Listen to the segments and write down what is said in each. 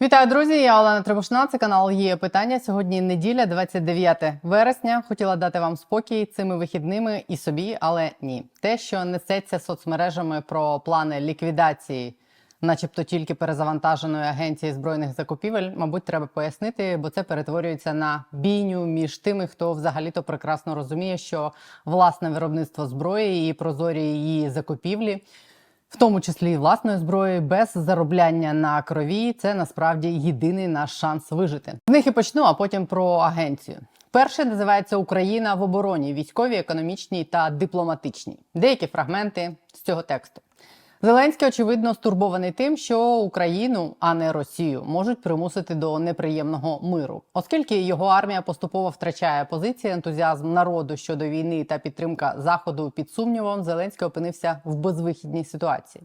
Вітаю, друзі! Я Олена Требушна. Це канал є питання. Сьогодні неділя, 29 вересня. Хотіла дати вам спокій цими вихідними і собі, але ні. Те, що несеться соцмережами про плани ліквідації, начебто тільки перезавантаженої агенції збройних закупівель, мабуть, треба пояснити, бо це перетворюється на бійню між тими, хто взагалі-то прекрасно розуміє, що власне виробництво зброї і прозорі її закупівлі в тому числі і власної зброї, без заробляння на крові, це насправді єдиний наш шанс вижити. З них і почну, а потім про агенцію. Перше називається Україна в обороні, військовій, економічній та дипломатичній. Деякі фрагменти з цього тексту. Зеленський, очевидно, стурбований тим, що Україну, а не Росію, можуть примусити до неприємного миру, оскільки його армія поступово втрачає позиції, ентузіазм народу щодо війни та підтримка заходу під сумнівом. Зеленський опинився в безвихідній ситуації.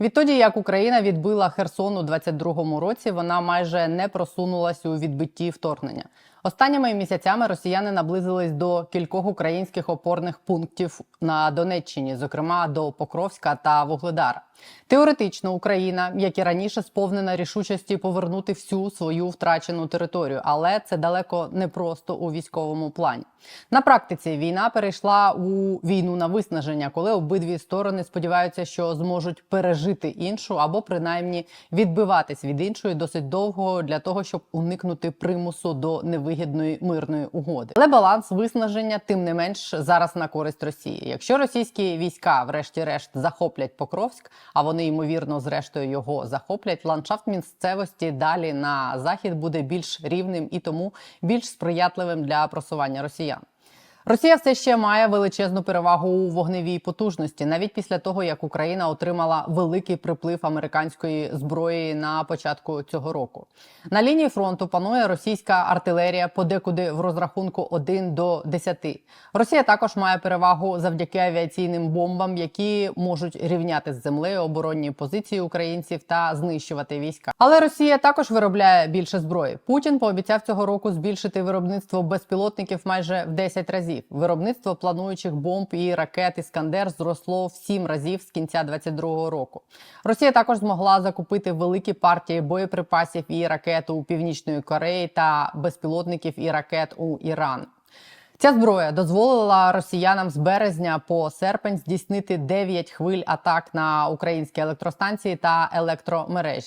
Відтоді, як Україна відбила Херсон у 22-му році, вона майже не просунулась у відбитті вторгнення. Останніми місяцями росіяни наблизились до кількох українських опорних пунктів на Донеччині, зокрема до Покровська та Вугледара. Теоретично Україна, як і раніше, сповнена рішучості повернути всю свою втрачену територію, але це далеко не просто у військовому плані. На практиці війна перейшла у війну на виснаження, коли обидві сторони сподіваються, що зможуть пережити іншу або принаймні відбиватись від іншої досить довго для того, щоб уникнути примусу до невигідної мирної угоди. Але баланс виснаження, тим не менш, зараз на користь Росії. Якщо російські війська, врешті-решт, захоплять Покровськ, а вони ймовірно, зрештою його захоплять. Ландшафт місцевості далі на захід буде більш рівним і тому більш сприятливим для просування росіян. Росія все ще має величезну перевагу у вогневій потужності, навіть після того як Україна отримала великий приплив американської зброї на початку цього року. На лінії фронту панує російська артилерія подекуди в розрахунку 1 до 10. Росія також має перевагу завдяки авіаційним бомбам, які можуть рівняти з землею оборонні позиції українців та знищувати війська. Але Росія також виробляє більше зброї. Путін пообіцяв цього року збільшити виробництво безпілотників майже в 10 разів. Виробництво плануючих бомб і ракет Іскандер зросло в 7 разів з кінця 22-го року. Росія також змогла закупити великі партії боєприпасів і ракет у Північної Кореї та безпілотників і ракет у Іран. Ця зброя дозволила росіянам з березня по серпень здійснити 9 хвиль атак на українські електростанції та електромережі.